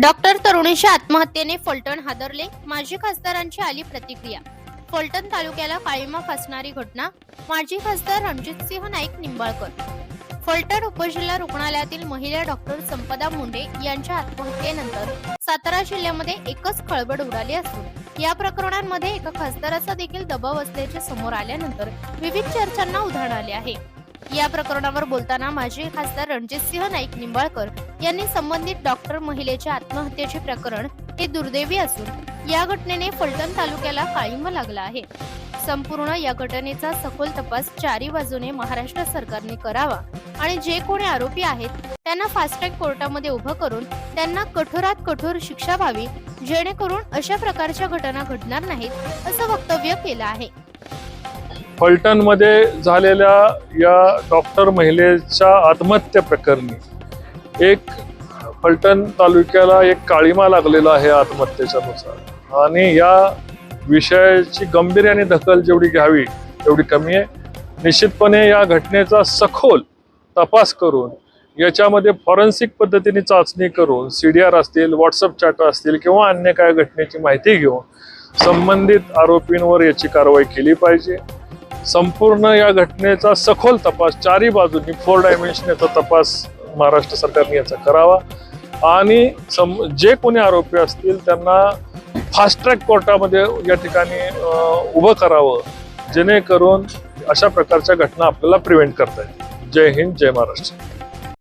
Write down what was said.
Doctor तरुणीच्या आत्महत्येने फलटण हादरले. माजी खासदारांची आली प्रतिक्रिया. फलटण तालुक्याला काळीमा फासणारी घटना. माजी खासदार रणजितसिंह नाईक निंबाळकर. फलटण उपजिल्हा रुग्णालयातील महिला डॉक्टर संपदा मुंडे यांच्या आत्महत्येनंतर सातारा जिल्ह्यामध्ये एकच खळबळ उडाली असून या प्रकरणांमध्ये एका खासदाराचा देखील दबाव असल्याचे समोर आल्यानंतर विविध चर्चांना उधाण आले आहे. या प्रकरणावर बोलताना माजी खासदार रणजितसिंह नाईक निंबाळकर यांनी संबंधित डॉक्टर महिलेच्या आत्महत्येचे प्रकरण हे दुर्दैवी असून या घटनेने फलटण तालुक्याला काळिंब लागला आहे. संपूर्ण या घटनेचा सखोल तपास चारी बाजूने महाराष्ट्र सरकारने करावा आणि जे कोणी आरोपी आहेत त्यांना फास्टॅग कोर्टामध्ये उभं करून त्यांना कठोरात कठोर शिक्षा व्हावी जेणेकरून अशा प्रकारच्या घटना घडणार नाहीत असं वक्तव्य केलं आहे. फलटणमध्ये झालेल्या या डॉक्टर महिलेच्या आत्महत्या प्रकरणी एक फलटण तालुक्याला एक काळीमा लागलेला आहे आत्महत्येच्या नुसार. आणि या विषयाची गंभीर्याने दखल जेवढी घ्यावी तेवढी कमी आहे. निश्चितपणे या घटनेचा सखोल तपास करून याच्यामध्ये फॉरेन्सिक पद्धतीने चाचणी करून सी डी आर असतील व्हॉट्सअप चॅट असतील किंवा अन्य काय घटनेची माहिती घेऊन संबंधित आरोपींवर याची कारवाई केली पाहिजे. संपूर्ण या घटनेचा सखोल तपास चारी बाजूनी फोर डायमेन्शन याचा तपास महाराष्ट्र सरकारने याचा करावा. आणि सम जे कोणी आरोपी असतील त्यांना फास्ट ट्रॅक कोर्टामध्ये या ठिकाणी उभं करावं. जेणेकरून अशा प्रकारच्या घटना आपल्याला प्रिव्हेंट करता येतील. जय हिंद जय महाराष्ट्र.